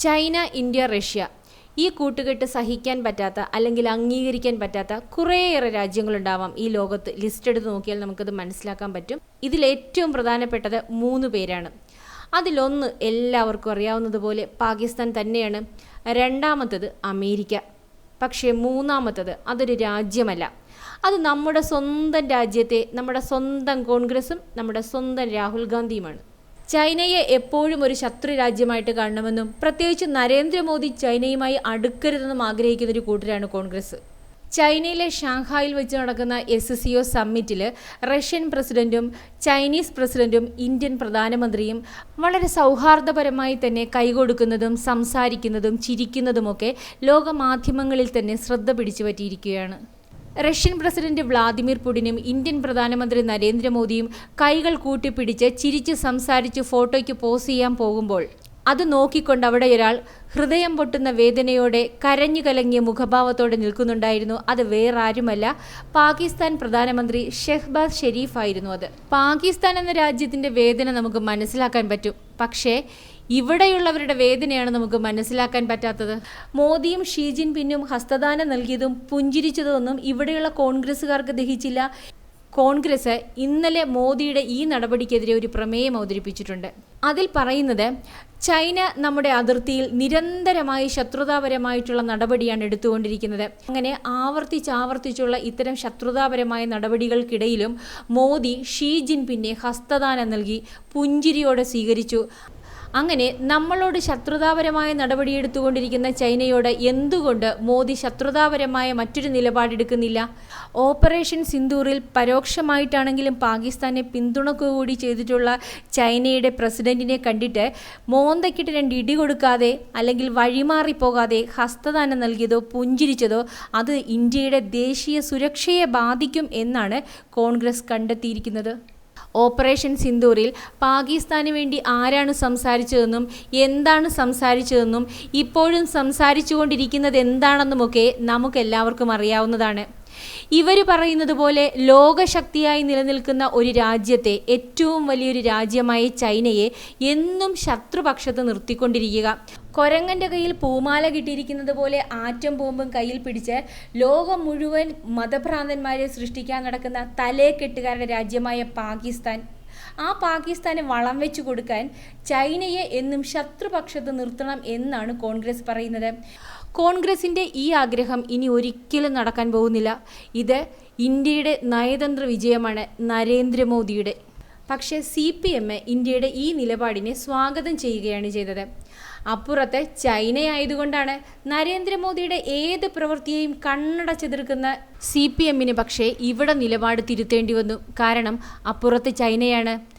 China India Russia. ഈ കൂട്ടുകെട്ട് സഹിക്കാൻ പറ്റാത്ത അല്ലെങ്കിൽ അംഗീകരിക്കാൻ പറ്റാത്ത കുറേയേറെ രാജ്യങ്ങളുണ്ടാവാം ഈ ലോകത്ത്. ലിസ്റ്റ് എടുത്ത് നോക്കിയാൽ നമുക്കത് മനസ്സിലാക്കാൻ പറ്റും. ഇതിൽ ഏറ്റവും പ്രധാനപ്പെട്ടത് മൂന്ന് പേരാണ്. അതിലൊന്ന് എല്ലാവർക്കും അറിയാവുന്നതുപോലെ പാകിസ്ഥാൻ തന്നെയാണ്. രണ്ടാമത്തത് അമേരിക്ക. പക്ഷേ മൂന്നാമത്തത് അതൊരു രാജ്യമല്ല. അത് നമ്മുടെ സ്വന്തം രാജ്യത്തെ നമ്മുടെ സ്വന്തം കോൺഗ്രസും നമ്മുടെ സ്വന്തം രാഹുൽ ഗാന്ധിയുമാണ്. ചൈനയെ എപ്പോഴും ഒരു ശത്രു രാജ്യമായിട്ട് കാണണമെന്നും പ്രത്യേകിച്ച് നരേന്ദ്രമോദി ചൈനയുമായി അടുക്കരുതെന്നും ആഗ്രഹിക്കുന്ന ഒരു കൂട്ടരാണ് കോൺഗ്രസ്. ചൈനയിലെ ഷാങ്ഹായിൽ വെച്ച് നടക്കുന്ന എസ് സി ഒ സമ്മിറ്റിൽ റഷ്യൻ പ്രസിഡന്റും ചൈനീസ് പ്രസിഡന്റും ഇന്ത്യൻ പ്രധാനമന്ത്രിയും വളരെ സൗഹാർദ്ദപരമായി തന്നെ കൈകൊടുക്കുന്നതും സംസാരിക്കുന്നതും ചിരിക്കുന്നതുമൊക്കെ ലോകമാധ്യമങ്ങളിൽ തന്നെ ശ്രദ്ധ പിടിച്ചു പറ്റിയിരിക്കുകയാണ് റഷ്യൻ പ്രസിഡന്റ് വ്ളാദിമിർ പുടിനും ഇന്ത്യൻ പ്രധാനമന്ത്രി നരേന്ദ്രമോദിയും കൈകൾ കൂട്ടിപ്പിടിച്ച് ചിരിച്ച് സംസാരിച്ച് ഫോട്ടോയ്ക്ക് പോസ് ചെയ്യാൻ പോകുമ്പോൾ അത് നോക്കിക്കൊണ്ട് അവിടെ ഒരാൾ ഹൃദയം പൊട്ടുന്ന വേദനയോടെ കരഞ്ഞു കലങ്ങിയ മുഖഭാവത്തോടെ നിൽക്കുന്നുണ്ടായിരുന്നു. അത് വേറാരുമല്ല പാകിസ്ഥാൻ പ്രധാനമന്ത്രി ഷെഹ്ബാസ് ഷെരീഫ് ആയിരുന്നു അത്. പാകിസ്ഥാൻ എന്ന രാജ്യത്തിന്റെ വേദന നമുക്ക് മനസ്സിലാക്കാൻ പറ്റും. പക്ഷേ ഇവിടെയുള്ളവരുടെ വേദനയാണ് നമുക്ക് മനസ്സിലാക്കാൻ പറ്റാത്തത്. മോദിയും ഷീ ജിൻ പിന്നും ഹസ്തദാനം നൽകിയതും പുഞ്ചിരിച്ചതൊന്നും ഇവിടെയുള്ള കോൺഗ്രസ്സുകാർക്ക് ദഹിച്ചില്ല. കോൺഗ്രസ് ഇന്നലെ മോദിയുടെ ഈ നടപടിക്കെതിരെ ഒരു പ്രമേയം അവതരിപ്പിച്ചിട്ടുണ്ട്. അതിൽ പറയുന്നത് ചൈന നമ്മുടെ അതിർത്തിയിൽ നിരന്തരമായി ശത്രുതാപരമായിട്ടുള്ള നടപടിയാണ് എടുത്തുകൊണ്ടിരിക്കുന്നത്. അങ്ങനെ ആവർത്തിച്ചാവർത്തിച്ചുള്ള ഇത്തരം ശത്രുതാപരമായ നടപടികൾക്കിടയിലും മോദി ഷീ ജിൻപിന്നെ ഹസ്തദാനം നൽകി പുഞ്ചിരിയോടെ സ്വീകരിച്ചു. അങ്ങനെ നമ്മളോട് ശത്രുതാപരമായ നടപടിയെടുത്തുകൊണ്ടിരിക്കുന്ന ചൈനയോട് എന്തുകൊണ്ട് മോദി ശത്രുതാപരമായ മറ്റൊരു നിലപാടെടുക്കുന്നില്ല ഓപ്പറേഷൻ സിന്ദൂറിൽ പരോക്ഷമായിട്ടാണെങ്കിലും പാകിസ്ഥാനെ പിന്തുണക്കുക കൂടി ചെയ്തിട്ടുള്ള ചൈനയുടെ പ്രസിഡന്റിനെ കണ്ടിട്ട് മോന്തക്കിട്ട് രണ്ട് ഇടി കൊടുക്കാതെ അല്ലെങ്കിൽ വഴിമാറിപ്പോകാതെ ഹസ്തദാനം നൽകിയതോ പുഞ്ചിരിച്ചതോ അത് ഇന്ത്യയുടെ ദേശീയ സുരക്ഷയെ ബാധിക്കും എന്നാണ് കോൺഗ്രസ് കണ്ടെത്തിയിരിക്കുന്നത്. ഓപ്പറേഷൻ സിന്ദൂറിൽ പാകിസ്ഥാന് വേണ്ടി ആരാണ് സംസാരിച്ചതെന്നും എന്താണ് സംസാരിച്ചതെന്നും ഇപ്പോഴും സംസാരിച്ചുകൊണ്ടിരിക്കുന്നത് എന്താണെന്നുമൊക്കെ നമുക്കെല്ലാവർക്കും അറിയാവുന്നതാണ്. ഇവർ പറയുന്നത് പോലെ ലോകശക്തിയായി നിലനിൽക്കുന്ന ഒരു രാജ്യത്തെ ഏറ്റവും വലിയൊരു രാജ്യമായ ചൈനയെ എന്നും ശത്രുപക്ഷത്ത് നിർത്തിക്കൊണ്ടിരിക്കുക. കൊരങ്ങന്റെ കയ്യിൽ പൂമാല കിട്ടിയിരിക്കുന്നത് പോലെ ആറ്റം ബോംബും കയ്യിൽ പിടിച്ച് ലോകം മുഴുവൻ മതഭ്രാന്തന്മാരെ സൃഷ്ടിക്കാൻ നടക്കുന്ന തലേക്കെട്ടുകാരുടെ രാജ്യമായ പാകിസ്ഥാൻ. ആ പാകിസ്ഥാനെ വളം വെച്ചു കൊടുക്കാൻ ചൈനയെ എന്നും ശത്രുപക്ഷത്ത് നിർത്തണം എന്നാണ് കോൺഗ്രസ് പറയുന്നത്. കോൺഗ്രസിന്റെ ഈ ആഗ്രഹം ഇനി ഒരിക്കലും നടക്കാൻ പോകുന്നില്ല. ഇത് ഇന്ത്യയുടെ നയതന്ത്ര വിജയമാണ് നരേന്ദ്രമോദിയുടെ. പക്ഷേ സി പി എം ഇന്ത്യയുടെ ഈ നിലപാടിനെ സ്വാഗതം ചെയ്യുകയാണ് ചെയ്തത്. അപ്പുറത്ത് ചൈനയായതുകൊണ്ടാണ് നരേന്ദ്രമോദിയുടെ ഏത് പ്രവൃത്തിയെയും കണ്ണടച്ചെതിർക്കുന്ന സി പി എമ്മിന് പക്ഷേ ഇവിടെ നിലപാട് തിരുത്തേണ്ടി വന്നു. കാരണം അപ്പുറത്ത് ചൈനയാണ്.